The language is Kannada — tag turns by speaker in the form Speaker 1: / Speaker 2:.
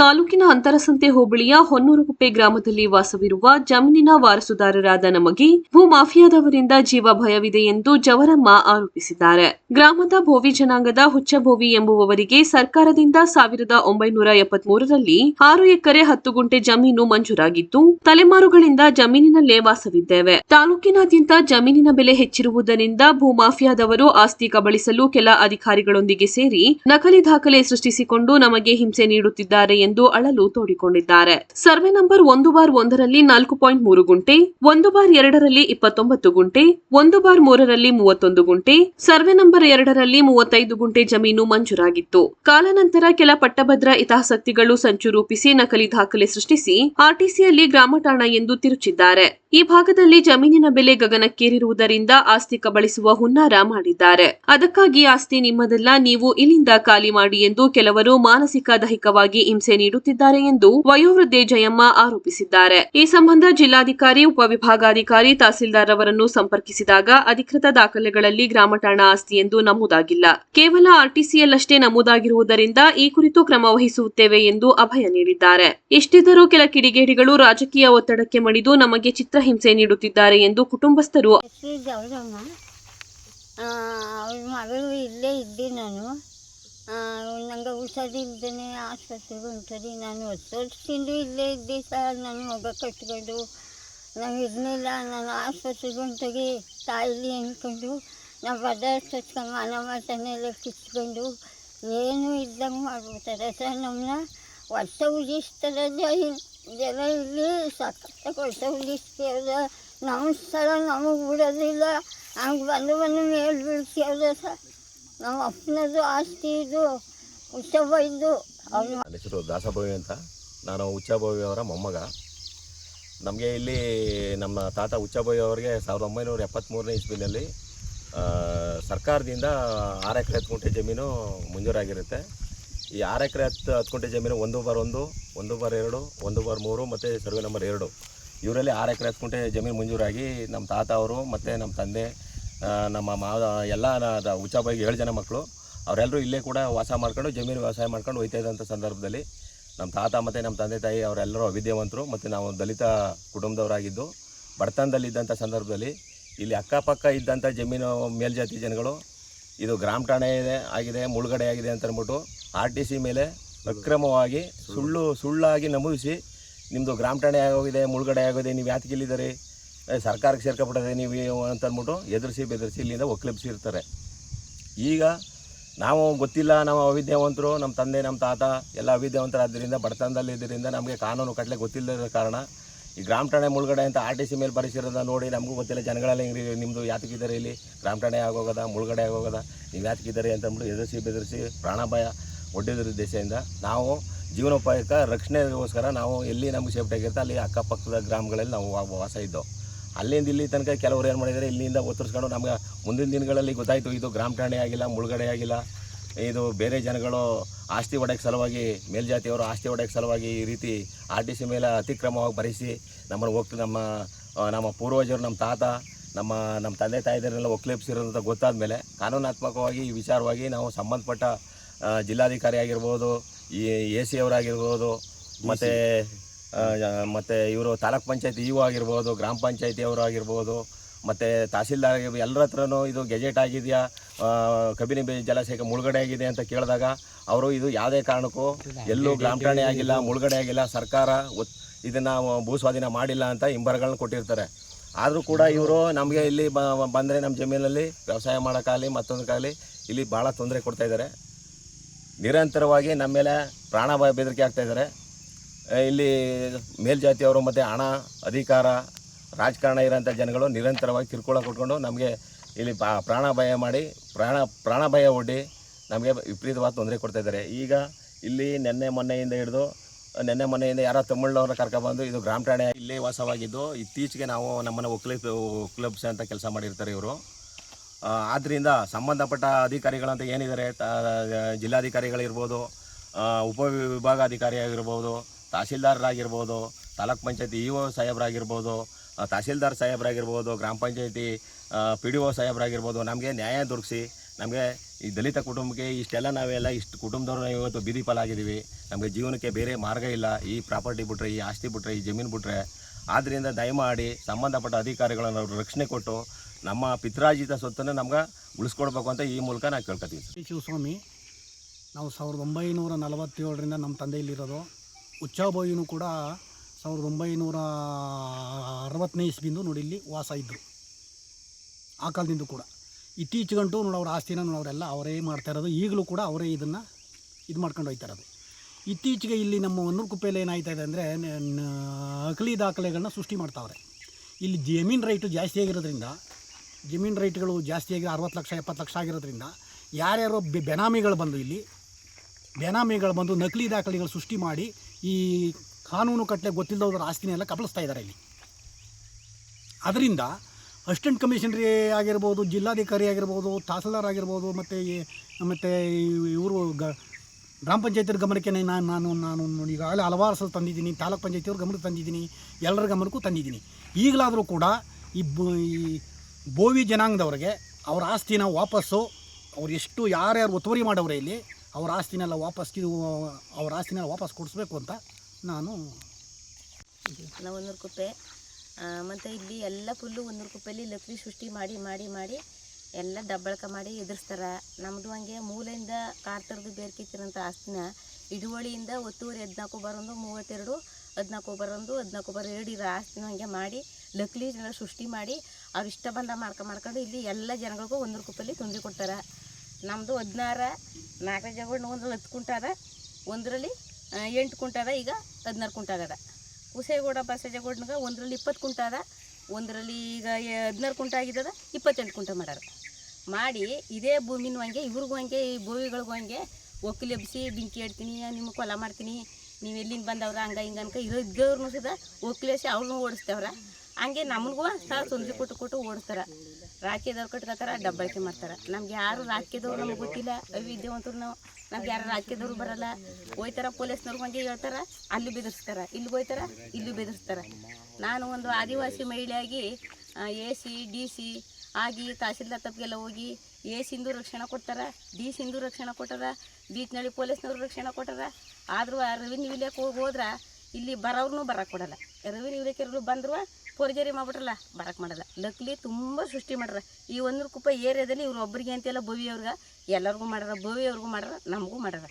Speaker 1: ತಾಲೂಕಿನ ಅಂತರಸಂತೆ ಹೋಬಳಿಯ ಹೊನ್ನೂರುಗುಪ್ಪೆ ಗ್ರಾಮದಲ್ಲಿ ವಾಸವಿರುವ ಜಮೀನಿನ ವಾರಸುದಾರರಾದ ನಮಗೆ ಭೂ ಮಾಫಿಯಾದವರಿಂದ ಜೀವ ಭಯವಿದೆ ಎಂದು ಜವರಮ್ಮ ಆರೋಪಿಸಿದ್ದಾರೆ. ಗ್ರಾಮದ ಭೋವಿ ಜನಾಂಗದ ಹುಚ್ಚಭೋವಿ ಎಂಬುವವರಿಗೆ ಸರ್ಕಾರದಿಂದ ಸಾವಿರದ ಒಂಬೈನೂರ ಎಪ್ಪತ್ಮೂರರಲ್ಲಿ ಆರು ಎಕರೆ ಹತ್ತು ಗುಂಟೆ ಜಮೀನು ಮಂಜೂರಾಗಿದ್ದು, ತಲೆಮಾರುಗಳಿಂದ ಜಮೀನಿನಲ್ಲೇ ವಾಸವಿದ್ದೇವೆ. ತಾಲೂಕಿನಾದ್ಯಂತ ಜಮೀನಿನ ಬೆಲೆ ಹೆಚ್ಚಿರುವುದರಿಂದ ಭೂ ಮಾಫಿಯಾದವರು ಆಸ್ತಿ ಕಬಳಿಸಲು ಕೆಲ ಅಧಿಕಾರಿಗಳೊಂದಿಗೆ ಸೇರಿ ನಕಲಿ ದಾಖಲೆ ಸೃಷ್ಟಿಸಿಕೊಂಡು ನಮಗೆ ಹಿಂಸೆ ನೀಡುತ್ತಿದ್ದಾರೆ ಎಂದು ಅಳಲು ತೋಡಿಕೊಂಡಿದ್ದಾರೆ. ಸರ್ವೆ ನಂಬರ್ ಒಂದು ಬಾರ್ ಒಂದರಲ್ಲಿ ನಾಲ್ಕು ಪಾಯಿಂಟ್ ಮೂರು ಗುಂಟೆ, ಒಂದು ಬಾರ್ ಎರಡರಲ್ಲಿ ಇಪ್ಪತ್ತೊಂಬತ್ತು ಗುಂಟೆ, ಒಂದು ಬಾರ್ ಮೂರರಲ್ಲಿ ಮೂವತ್ತೊಂದು ಗುಂಟೆ, ಸರ್ವೆ ನಂಬರ್ ಎರಡರಲ್ಲಿ ಮೂವತ್ತೈದು ಗುಂಟೆ ಜಮೀನು ಮಂಜೂರಾಗಿತ್ತು. ಕಾಲಾನಂತರ ಕೆಲ ಪಟ್ಟಭದ್ರ ಹಿತಾಸಕ್ತಿಗಳು ಸಂಚು ರೂಪಿಸಿ ನಕಲಿ ದಾಖಲೆ ಸೃಷ್ಟಿಸಿ ಆರ್ಟಿಸಿಯಲ್ಲಿ ಗ್ರಾಮ ಠಾಣ ಎಂದು ತಿರುಚಿದ್ದಾರೆ. ಈ ಭಾಗದಲ್ಲಿ ಜಮೀನಿನ ಬೆಲೆ ಗಗನಕ್ಕೇರಿರುವುದರಿಂದ ಆಸ್ತಿ ಕಬಳಿಸುವ ಹುನ್ನಾರ ಮಾಡಿದ್ದಾರೆ. ಅದಕ್ಕಾಗಿ ಆಸ್ತಿ ನಿಮ್ಮದಲ್ಲ, ನೀವು ಇಲ್ಲಿಂದ ಖಾಲಿ ಮಾಡಿ ಎಂದು ಕೆಲವರು ಮಾನಸಿಕ ದೈಹಿಕವಾಗಿ ಹಿಂಸೆ ನೀಡುತ್ತಿದ್ದಾರೆ ಎಂದು ವಯೋವೃದ್ಧೆ ಜಯಮ್ಮ ಆರೋಪಿಸಿದ್ದಾರೆ. ಈ ಸಂಬಂಧ ಜಿಲ್ಲಾಧಿಕಾರಿ, ಉಪವಿಭಾಗಾಧಿಕಾರಿ ತಹಸೀಲ್ದಾರ್ ಅವರನ್ನು ಸಂಪರ್ಕಿಸಿದಾಗ ಅಧಿಕೃತ ದಾಖಲೆಗಳಲ್ಲಿ ಗ್ರಾಮ ಠಾಣಾ ಆಸ್ತಿ ಎಂದು ನಮೂದಾಗಿಲ್ಲ. ಕೇವಲ ಆರ್ಟಿಸಿಯಲ್ಲಷ್ಟೇ ನಮೂದಾಗಿರುವುದರಿಂದ ಈ ಕುರಿತು ಕ್ರಮ ವಹಿಸುತ್ತೇವೆ ಎಂದು ಅಭಯ ನೀಡಿದ್ದಾರೆ. ಇಷ್ಟಿದ್ದರೂ ಕೆಲ ಕಿಡಿಗೇಡಿಗಳು ರಾಜಕೀಯ ಒತ್ತಡಕ್ಕೆ ಮಣಿದು ನಮಗೆ ಚಿತ್ರಹಿಂಸೆ ನೀಡುತ್ತಿದ್ದಾರೆ ಎಂದು ಕುಟುಂಬಸ್ಥರು
Speaker 2: ಇಲ್ಲೇ ಇದ್ದೆ ನಂಗೆ ಹುಷಾರಿಲ್ದೇ ಆಸ್ಪತ್ರೆಗೆ ಹೊಂಟದಿ ನಾನು ಹತ್ತು ವರ್ಷದಿಂದ ಇಲ್ಲೇ ಇದ್ದೆ ಸರ್. ನನ್ನ ಮಗ ಕಟ್ಕೊಂಡು, ನಾನು ಇರಲಿಲ್ಲ. ನಾನು ಆಸ್ಪತ್ರೆಗೆ ಹೊಂಟೋಗಿ ತಾಯಿಲಿ ಅಂದ್ಕೊಂಡು ನಾವು ಬದಲಾಯಿಸ್ಕೊಂಡು ಮನ ಮಾತನ್ನೆಲ್ಲ ಕಿಚ್ಕೊಂಡು ಏನೂ ಇದ್ದಂಗೆ ಮಾಡ್ಬಿಡ್ತಾರೆ ಸರ್ ನಮ್ಮನ್ನ ವರ್ಷ ಉಳಿಸ್ತಾರೆ ಜನ ಇಲ್ಲಿ ಸಖತ್ತಾಗಿ ವರ್ಷ ಉಳಿಸ್ತೀವ್ರ ನಮ್ಮ ಸ್ಥಳ ನಮಗೆ ಬಿಡೋದಿಲ್ಲ. ಹಂಗೆ ಬಂದು ಬಂದು ಮೇಲೆ ಬೀಳ್ತೀವ್ರ ಸರ್. ನಮ್ಮ ಅಪ್ಪನದು ಆಸ್ತಿ ಇದು ಇದು.
Speaker 3: ನನ್ನ ಹೆಸರು ದಾಸಭವಿ ಅಂತ. ನಾನು ಹುಚ್ಚಭವಿ ಅವರ ಮೊಮ್ಮಗ. ನಮಗೆ ಇಲ್ಲಿ ನಮ್ಮ ತಾತ ಹುಚ್ಚಭವಿ ಅವರಿಗೆ ಸಾವಿರದ ಒಂಬೈನೂರ ಎಪ್ಪತ್ತ್ಮೂರನೇ ಇಸ್ವಿನಲ್ಲಿ ಸರ್ಕಾರದಿಂದ ಆರು ಎಕರೆ ಹತ್ತು ಗುಂಟೆ ಜಮೀನು ಮಂಜೂರಾಗಿರುತ್ತೆ. ಈ ಆರು ಎಕರೆ ಹತ್ತು ಹತ್ತು ಗುಂಟೆ ಜಮೀನು ಒಂದು ಬಾರ್ ಒಂದು ಒಂದು ಬಾರ್ ಎರಡು, ಒಂದು ಬಾರ್ ಮೂರು, ಮತ್ತು ಸರ್ವೆ ನಂಬರ್ ಎರಡು. ಇವರಲ್ಲಿ ಆರು ಎಕರೆ ಹತ್ತು ಗುಂಟೆ ಜಮೀನು ಮಂಜೂರಾಗಿ ನಮ್ಮ ತಾತ ಅವರು ಮತ್ತು ನಮ್ಮ ತಂದೆ ನಮ್ಮ ಮಾವ ಎಲ್ಲ ಹುಚ್ಚಾಬಾಯಿಗೆ ಏಳು ಜನ ಮಕ್ಕಳು ಅವರೆಲ್ಲರೂ ಇಲ್ಲೇ ಕೂಡ ವಾಸ ಮಾಡ್ಕೊಂಡು ಜಮೀನು ವ್ಯವಸಾಯ ಮಾಡ್ಕೊಂಡು ಹೋಯ್ತಾ ಇದ್ದಂಥ ಸಂದರ್ಭದಲ್ಲಿ ನಮ್ಮ ತಾತ ಮತ್ತು ನಮ್ಮ ತಂದೆ ತಾಯಿ ಅವರೆಲ್ಲರೂ ಅವಿದ್ಯಾವಂತರು ಮತ್ತು ನಾವು ದಲಿತ ಕುಟುಂಬದವರಾಗಿದ್ದು ಬಡತನದಲ್ಲಿದ್ದಂಥ ಸಂದರ್ಭದಲ್ಲಿ ಇಲ್ಲಿ ಅಕ್ಕಪಕ್ಕ ಇದ್ದಂಥ ಜಮೀನು ಮೇಲ್ಜಾತಿ ಜನಗಳು, ಇದು ಗ್ರಾಮ ಠಾಣೆ ಇದೆ, ಆಗಿದೆ, ಮುಳುಗಡೆ ಆಗಿದೆ ಅಂತ ಅಂದ್ಬಿಟ್ಟು ಆರ್ ಟಿ ಸಿ ಮೇಲೆ ಅಕ್ರಮವಾಗಿ ಸುಳ್ಳು ಸುಳ್ಳಾಗಿ ನಮೂದಿಸಿ ನಿಮ್ಮದು ಗ್ರಾಮ ಠಾಣೆ ಆಗೋಗಿದೆ, ಮುಳುಗಡೆ ಆಗೋದೆ, ನೀವು ಯಾತಕ್ಕೆ ಇಲ್ಲಿದ್ದೀರಿ ಸರ್ಕಾರಕ್ಕೆ ಸೇರ್ಕೊಬಿಟ್ಟದೆ ನೀವು ಅಂತ ಅಂದ್ಬಿಟ್ಟು ಎದುರಿಸಿ ಬೆದರಿಸಿ ಇಲ್ಲಿಂದ ಒಕ್ಲೆಬ್ಸಿರ್ತಾರೆ ಈಗ ನಾವು ಗೊತ್ತಿಲ್ಲ ನಾವು ಅವಿದ್ಯಾವಂತರು, ನಮ್ಮ ತಂದೆ, ನಮ್ಮ ತಾತ ಎಲ್ಲ ಅವಿದ್ಯಾವಂತರಾದ್ದರಿಂದ, ಬಡತನದಲ್ಲಿ ಇದರಿಂದ ನಮಗೆ ಕಾನೂನು ಕಟ್ಟಲೆ ಗೊತ್ತಿಲ್ಲದ ಕಾರಣ ಈ ಗ್ರಾಮ ಠಾಣೆ ಮುಳುಗಡೆ ಅಂತ ಆರ್ ಟಿ ಸಿ ಮೇಲೆ ಬರೆಸಿರೋದ ನೋಡಿ ನಮಗೂ ಗೊತ್ತಿಲ್ಲ, ಜನಗಳೆಲ್ಲ ಹಿಂಗೆ ನಿಮ್ಮದು ಯಾತಕ್ಕಿದ್ದಾರೆ ಇಲ್ಲಿ? ಗ್ರಾಮ ಠಾಣೆ ಆಗೋಗದ, ಮುಳುಗಡೆ ಆಗೋಗದ, ನೀವು ಯಾತಕ್ಕಿದ್ದಾರೆ ಅಂತ ಅಂದ್ಬಿಟ್ಟು ಎದುರಿಸಿ ಬೆದರಿಸಿ ಪ್ರಾಣಭಯ ಒಡ್ಡಿದ್ರ ದೇಶದಿಂದ. ನಾವು ಜೀವನೋಪಾಯಕ್ಕೆ ರಕ್ಷಣೆಗೋಸ್ಕರ ನಾವು ಎಲ್ಲಿ ನಮಗೆ ಸೇಫ್ಟಿ ಆಗಿರುತ್ತೆ ಅಲ್ಲಿ ಅಕ್ಕಪಕ್ಕದ ಗ್ರಾಮಗಳಲ್ಲಿ ನಾವು ವಾಸ ಇದ್ದವು ಅಲ್ಲಿಂದ ಇಲ್ಲಿ ತನಕ ಕೆಲವರು ಏನು ಮಾಡಿದ್ದಾರೆ? ಇಲ್ಲಿಂದ ಒತ್ತರಿಸ್ಕೊಂಡು ನಮ್ಗೆ ಮುಂದಿನ ದಿನಗಳಲ್ಲಿ ಗೊತ್ತಾಯಿತು ಇದು ಗ್ರಾಮ ಠಾಣೆ ಆಗಿಲ್ಲ ಮುಳುಗಡೆ ಆಗಿಲ್ಲ. ಇದು ಬೇರೆ ಜನಗಳು ಆಸ್ತಿ ಒಡೆಯಕ್ಕೆ ಸಲುವಾಗಿ ಮೇಲ್ಜಾತಿಯವರು ಆಸ್ತಿ ಒಡೆಯಕ್ಕೆ ಸಲುವಾಗಿ ಈ ರೀತಿ ಆರ್ ಟಿ ಸಿ ಮೇಲೆ ಅತಿಕ್ರಮವಾಗಿ ಭರಿಸಿ ನಮ್ಮನ್ನು ಹೋಗ್ತು ನಮ್ಮ ನಮ್ಮ ಪೂರ್ವಜರು ನಮ್ಮ ತಾತ ನಮ್ಮ ನಮ್ಮ ತಂದೆ ತಾಯಿದರೆಲ್ಲ ಒಕ್ಲೇಪಿಸಿರೋದಂತ ಗೊತ್ತಾದ ಮೇಲೆ ಕಾನೂನಾತ್ಮಕವಾಗಿ ಈ ವಿಚಾರವಾಗಿ ನಾವು ಸಂಬಂಧಪಟ್ಟ ಜಿಲ್ಲಾಧಿಕಾರಿ ಆಗಿರ್ಬೋದು ಈ ಎ ಸಿ ಅವರಾಗಿರ್ಬೋದು ಮತ್ತು ಮತ್ತು ಇವರು ತಾಲೂಕ್ ಪಂಚಾಯತಿ ಇವು ಆಗಿರ್ಬೋದು ಗ್ರಾಮ ಪಂಚಾಯತಿ ಅವರು ಆಗಿರ್ಬೋದು ಮತ್ತು ತಹಸೀಲ್ದಾರ್ ಎಲ್ಲರ ಹತ್ರನೂ ಇದು ಗೆಜೆಟ್ ಆಗಿದೆಯಾ? ಕಬಿನಿ ಜಲಾಶಯಕ್ಕೆ ಮುಳುಗಡೆ ಆಗಿದೆ ಅಂತ ಕೇಳಿದಾಗ ಅವರು ಇದು ಯಾವುದೇ ಕಾರಣಕ್ಕೂ ಎಲ್ಲೂ ಗ್ರಾಮ ಠಾಣೆ ಆಗಿಲ್ಲ ಮುಳುಗಡೆ ಆಗಿಲ್ಲ ಸರ್ಕಾರ ಇದನ್ನು ಭೂ ಸ್ವಾಧೀನ ಮಾಡಿಲ್ಲ ಅಂತ ಹಿಂಬರಗಳನ್ನ ಕೊಟ್ಟಿರ್ತಾರೆ. ಆದರೂ ಕೂಡ ಇವರು ನಮಗೆ ಇಲ್ಲಿ ಬಂದರೆ ನಮ್ಮ ಜಮೀನಲ್ಲಿ ವ್ಯವಸಾಯ ಮಾಡೋಕ್ಕಾಗಲಿ ಮತ್ತೊಂದಕ್ಕಾಗಲಿ ಇಲ್ಲಿ ಭಾಳ ತೊಂದರೆ ಕೊಡ್ತಾ ಇದ್ದಾರೆ. ನಿರಂತರವಾಗಿ ನಮ್ಮ ಮೇಲೆ ಪ್ರಾಣ ಬೆದರಿಕೆ ಆಗ್ತಾ ಇದ್ದಾರೆ. ಆ, ಇಲ್ಲಿ ಮೇಲ್ಜಾತಿಯವರು ಮತ್ತು ಹಣ, ಅಧಿಕಾರ, ರಾಜಕಾರಣ ಇರೋಂಥ ಜನಗಳು ನಿರಂತರವಾಗಿ ಕಿರುಕುಳ ಕೊಟ್ಕೊಂಡು ನಮಗೆ ಇಲ್ಲಿ ಪಾ- ಪ್ರಾಣ ಭಯ ಮಾಡಿ, ಪ್ರಾಣ ಪ್ರಾಣ ಭಯ ಒಡ್ಡಿ ನಮಗೆ ವಿಪರೀತವಾದ ತೊಂದರೆ ಕೊಡ್ತಾ ಇದ್ದಾರೆ. ಈಗ ಇಲ್ಲಿ ನೆನ್ನೆ ಮೊನ್ನೆಯಿಂದ ಹಿಡಿದು, ನೆನ್ನೆ ಮೊನ್ನೆಯಿಂದ ಯಾರೋ ತಮಿಳ್ನವ್ರನ್ನ ಕರ್ಕೊಬಂದು ಇದು ಗ್ರಾಮ ಠಾಣೆ ಇಲ್ಲೇ ವಾಸವಾಗಿದ್ದು, ಇತ್ತೀಚೆಗೆ ನಾವು ನಮ್ಮನ್ನು ಒಕ್ಲಿ ಕ್ಲಬ್ಸ್ ಅಂತ ಕೆಲಸ ಮಾಡಿರ್ತಾರೆ ಇವರು. ಆದ್ದರಿಂದ ಸಂಬಂಧಪಟ್ಟ ಅಧಿಕಾರಿಗಳಂತ ಏನಿದ್ದಾರೆ ಜಿಲ್ಲಾಧಿಕಾರಿಗಳಿರ್ಬೋದು ಉಪವಿಭಾಗಾಧಿಕಾರಿಯಾಗಿರ್ಬೋದು ತಹಸೀಲ್ದಾರರಾಗಿರ್ಬೋದು, ತಾಲೂಕ್ ಪಂಚಾಯತಿ ಇ ಒ ಸಾಹೇಬರಾಗಿರ್ಬೋದು ತಹಸೀಲ್ದಾರ್ ಸಾಹೇಬರಾಗಿರ್ಬೋದು, ಗ್ರಾಮ ಪಂಚಾಯತಿ ಪಿ ಡಿ ಒ ಸಾಹೇಬರಾಗಿರ್ಬೋದು, ನಮಗೆ ನ್ಯಾಯ ದೊರಕಿಸಿ ನಮಗೆ ಈ ದಲಿತ ಕುಟುಂಬಕ್ಕೆ ಇಷ್ಟೆಲ್ಲ ನಾವೆಲ್ಲ ಇಷ್ಟು ಕುಟುಂಬದವ್ರು ನಾವು ಇವತ್ತು ಬೀದಿ ಪಾಲಾಗಿದ್ದೀವಿ. ನಮಗೆ ಜೀವನಕ್ಕೆ ಬೇರೆ ಮಾರ್ಗ ಇಲ್ಲ. ಈ ಪ್ರಾಪರ್ಟಿ ಬಿಟ್ಟರೆ ಈ ಆಸ್ತಿ ಬಿಟ್ಟರೆ ಈ ಜಮೀನು ಬಿಟ್ಟರೆ ಆದ್ದರಿಂದ ದಯಮಾಡಿ ಸಂಬಂಧಪಟ್ಟ ಅಧಿಕಾರಿಗಳನ್ನು ರಕ್ಷಣೆ ಕೊಟ್ಟು ನಮ್ಮ ಪಿತ್ರಾಜಿತ ಸ್ವತ್ತನ್ನು ನಮ್ಗೆ ಉಳಿಸ್ಕೊಡ್ಬೇಕು ಅಂತ ಈ ಮೂಲಕ ನಾವು ಕೇಳ್ಕೊತೀವಿ
Speaker 4: ಶಿವಸ್ವಾಮಿ, ನಾವು ಸಾವಿರದ ಒಂಬೈನೂರ ನಲವತ್ತೇಳರಿಂದ ನಮ್ಮ ತಂದೆ ಇಲ್ಲಿರೋದು. ಉಚ್ಚಾಬೋಯಿನೂ ಕೂಡ ಸಾವಿರದ ಒಂಬೈನೂರ ಅರವತ್ತನೇ ಇಸ್ಬಿಂದು ನೋಡಿ ಇಲ್ಲಿ ವಾಸ ಇದ್ದರು ಆ ಕಾಲದಿಂದ ಕೂಡ. ಇತ್ತೀಚೆಗಂಟು ನೋಡಿ ಅವ್ರ ಆಸ್ತಿನ ನೋಡಿ ಅವರೆಲ್ಲ ಅವರೇ ಮಾಡ್ತಾ ಇರೋದು. ಈಗಲೂ ಕೂಡ ಅವರೇ ಇದನ್ನು ಇದು ಮಾಡ್ಕೊಂಡು ಹೋಗ್ತಾ ಇರೋದು. ಇತ್ತೀಚೆಗೆ ಇಲ್ಲಿ ನಮ್ಮ ಒನ್ನೂರು ಕುಪ್ಪೆಯಲ್ಲಿ ಏನಾಯ್ತಾ ಇದೆ ಅಂದರೆ ನಕಲಿ ದಾಖಲೆಗಳನ್ನ ಸೃಷ್ಟಿ ಮಾಡ್ತಾವ್ರೆ. ಇಲ್ಲಿ ಜಮೀನು ರೈಟು ಜಾಸ್ತಿ ಆಗಿರೋದ್ರಿಂದ, ಜಮೀನು ರೈಟ್ಗಳು ಜಾಸ್ತಿ ಆಗಿ ಅರವತ್ತು ಲಕ್ಷ, ಎಪ್ಪತ್ತು ಲಕ್ಷ ಆಗಿರೋದ್ರಿಂದ ಯಾರ್ಯಾರೋ ಬೆನಾಮಿಗಳು ಬಂದು ಇಲ್ಲಿ, ಬೆನಾಮಿಗಳು ಬಂದು ನಕಲಿ ದಾಖಲೆಗಳು ಸೃಷ್ಟಿ ಮಾಡಿ ಈ ಕಾನೂನು ಕಟ್ಟಲೆ ಗೊತ್ತಿಲ್ಲದವ್ರ ಆಸ್ತಿನೆಲ್ಲ ಕಬಳಿಸ್ತಾ ಇದ್ದಾರೆ ಇಲ್ಲಿ. ಅದರಿಂದ ಅಸಿಸ್ಟೆಂಟ್ ಕಮಿಷನರಿ ಆಗಿರ್ಬೋದು, ಜಿಲ್ಲಾಧಿಕಾರಿ ಆಗಿರ್ಬೋದು, ತಹಸೀಲ್ದಾರ್ ಆಗಿರ್ಬೋದು, ಮತ್ತು ಮತ್ತು ಇವರು ಗ, ಗ್ರಾಮ ಪಂಚಾಯತಿಯವ್ರ ಗಮನಕ್ಕೆ ನಾನು ನಾನು ನಾನು ಈಗಾಗಲೇ ಹಲವಾರು ಸಲ ತಂದಿದ್ದೀನಿ, ತಾಲೂಕು ಪಂಚಾಯತಿಯವ್ರ ಗಮನಕ್ಕೆ ತಂದಿದ್ದೀನಿ, ಎಲ್ಲರ ಗಮನಕ್ಕೂ ತಂದಿದ್ದೀನಿ. ಈಗಲಾದರೂ ಕೂಡ ಈ ಈ ಬೋವಿ ಜನಾಂಗದವ್ರಿಗೆ ಅವ್ರ ಆಸ್ತಿನ ವಾಪಸ್ಸು ಅವ್ರು ಎಷ್ಟು ಯಾರ್ಯಾರು ಒತ್ತುವರಿ ಮಾಡವ್ರೆ ಇಲ್ಲಿ ಅವ್ರ ಆಸ್ತಿನೆಲ್ಲ ವಾಪಸ್ ಅವ್ರ ಆಸ್ತಿನೆಲ್ಲ ವಾಪಸ್ ಕೊಡಿಸ್ಬೇಕು ಅಂತ ನಾನು
Speaker 5: ಒಂದೂರು ಕುಪ್ಪೆ. ಮತ್ತು ಇಲ್ಲಿ ಎಲ್ಲ ಫುಲ್ಲು ಒಂದೂರು ಕುಪ್ಪೆಯಲ್ಲಿ ಲಕ್ಷ್ಮಿ ಸೃಷ್ಟಿ ಮಾಡಿ ಮಾಡಿ ಮಾಡಿ ಎಲ್ಲ ದಬ್ಬಳಕ ಮಾಡಿ ಎದುರಿಸ್ತಾರೆ. ನಮ್ಮದು ಹಂಗೆ ಮೂಲೆಯಿಂದ ಕಾರ್ ತರದು ಬೇರ್ಕಿತ್ತಿರೋಂಥ ಆಸ್ತಿನ ಹಿಡುವಳಿಯಿಂದ ಒತ್ತುವರಿ ಹದಿನಾಲ್ಕು ಬರೊಂದು ಮೂವತ್ತೆರಡು, ಹದಿನಾಲ್ಕು ಬರೋದು ಹದಿನಾಲ್ಕು ಬರೋ ಎರಡು ಇರೋ ಆಸ್ತಿನ ಹಂಗೆ ಮಾಡಿ ಲಕ್ಲಿ ಜನ ಸೃಷ್ಟಿ ಮಾಡಿ ಅವ್ರು ಇಷ್ಟ ಬಂದ ಮಾಡ್ಕೊಂಡು ಮಾಡ್ಕೊಂಡು ಇಲ್ಲಿ ಎಲ್ಲ ಜನಗಳಿಗೂ ಒಂದೂರು ಕುಪ್ಪಲ್ಲಿ ತುಂಬಿ ಕೊಡ್ತಾರೆ. ನಮ್ಮದು ಹದಿನಾರು, ನಾಲ್ಕನೇ ಜಗಳ ಒಂದ್ರಲ್ಲಿ ಹತ್ತು ಕುಂಟಾದ ಒಂದರಲ್ಲಿ ಎಂಟು ಕುಂಟಾದ ಈಗ ಹದಿನಾರು ಕುಂಟಾಗದ ಕುಸೇಗೌಡ ಬಸಜಗೌಡನಾಗ ಒಂದರಲ್ಲಿ ಇಪ್ಪತ್ತು ಕುಂಟ ಅದ. ಒಂದರಲ್ಲಿ ಈಗ ಹದಿನಾರು ಕುಂಟ ಆಗಿದ್ದದ. ಇಪ್ಪತ್ತೆಂಟು ಕುಂಟ ಮಾಡ್ಯಾರ. ಮಾಡಿ ಇದೇ ಭೂಮಿನ ಹಂಗೆ, ಇವ್ರಿಗೂ ಹಂಗೆ, ಈ ಭೂಮಿಗಳಿಗೂ ಹಂಗೆ ಒಕ್ಕಲಿ ಎಬ್ಬಿಸಿ ಬೆಂಕಿ ಇಡ್ತೀನಿ ನಿಮಗೆ ಕೊಲ ಮಾಡ್ತೀನಿ, ನೀವು ಎಲ್ಲಿಂದ ಬಂದವ್ರ, ಹಂಗೆ ಹಿಂಗೆ ಅನ್ಕ ಇರೋ ಇದ್ದವ್ರನ್ನೂ ಸಹ ಒಕ್ಕಲೇಸಿ ಅವ್ರನ್ನೂ ಓಡಿಸ್ತೇವ್ರ. ಹಂಗೆ ನಮಗೂ ಸಹ ಸುಂದ್ರಿ ಕೊಟ್ಟು ಕೊಟ್ಟು ಓಡಿಸ್ತಾರೆ. ರಾಕಿದವ್ರು ಕಟ್ಕೋತಾರ ಡಬ್ಬಳಿಕೆ ಮಾಡ್ತಾರೆ. ನಮ್ಗೆ ಯಾರು ರಾಕಿದವ್ರು ನಮ್ಗೆ ಗೊತ್ತಿಲ್ಲ. ವಿದ್ಯಾವಂತರು ನಾವು, ನಮ್ಗೆ ಯಾರು ರಾಕಿದವ್ರು ಬರಲ್ಲ. ಹೋಯ್ತಾರ ಪೊಲೀಸ್ನವ್ರು ಹಂಗೆ ಹೇಳ್ತಾರ, ಅಲ್ಲಿ ಬೆದರ್ಸ್ತಾರ. ಇಲ್ಲಿ ಹೋಯ್ತಾರ, ಇಲ್ಲಿ ಬೆದರ್ಸ್ತಾರ. ನಾನು ಒಂದು ಆದಿವಾಸಿ ಮಹಿಳೆಯಾಗಿ ಎ, ಸಿ, ಡಿ, ಸಿ ಆಗಿ ತಹಸೀಲ್ದಾರ್ ತಪ್ಪಿಗೆಲ್ಲ ಹೋಗಿ, ಎ ಸಿಂದು ರಕ್ಷಣೆ ಕೊಡ್ತಾರ, ಡಿ ಸಿಂದು ರಕ್ಷಣೆ ಕೊಟ್ಟಾರ ಬೀಚ್ನಳ್ಳಿ ಪೊಲೀಸ್ನವ್ರು ರಕ್ಷಣೆ ಕೊಟ್ಟಾರ. ಆದರೂ ರೆವಿನ್ಯೂ ಇಲಾಖೆ ಹೋಗಿ ಹೋದ್ರೆ ಇಲ್ಲಿ ಬರೋರ್ನು ಬರಕ್ಕೆ ಕೊಡಲ್ಲ ರೆವಿನ್ಯೂ ಇಲಾಖೆಯವರು ಬಂದ್ರು ಪೋರ್ಜರಿ ಮಾಡ್ಬಿಟ್ರಲ್ಲ ಬರಕ್ಕೆ ಮಾಡಲ್ಲ. ಲಕ್ಲಿ ತುಂಬ ಸೃಷ್ಟಿ ಮಾಡ್ರ. ಈ ಒಂದ್ರ ಕುಪ್ಪ ಏರಿಯಾದಲ್ಲಿ ಇವ್ರು ಒಬ್ಬರಿಗೆ ಅಂತೆಲ್ಲ ಭವಿಯವ್ರಿಗೆ ಎಲ್ಲರಿಗೂ ಮಾಡ್ಯಾರ ಭವಿಯವ್ರಿಗೂ ಮಾಡ್ಯಾರ ನಮಗೂ ಮಾಡ್ಯಾರ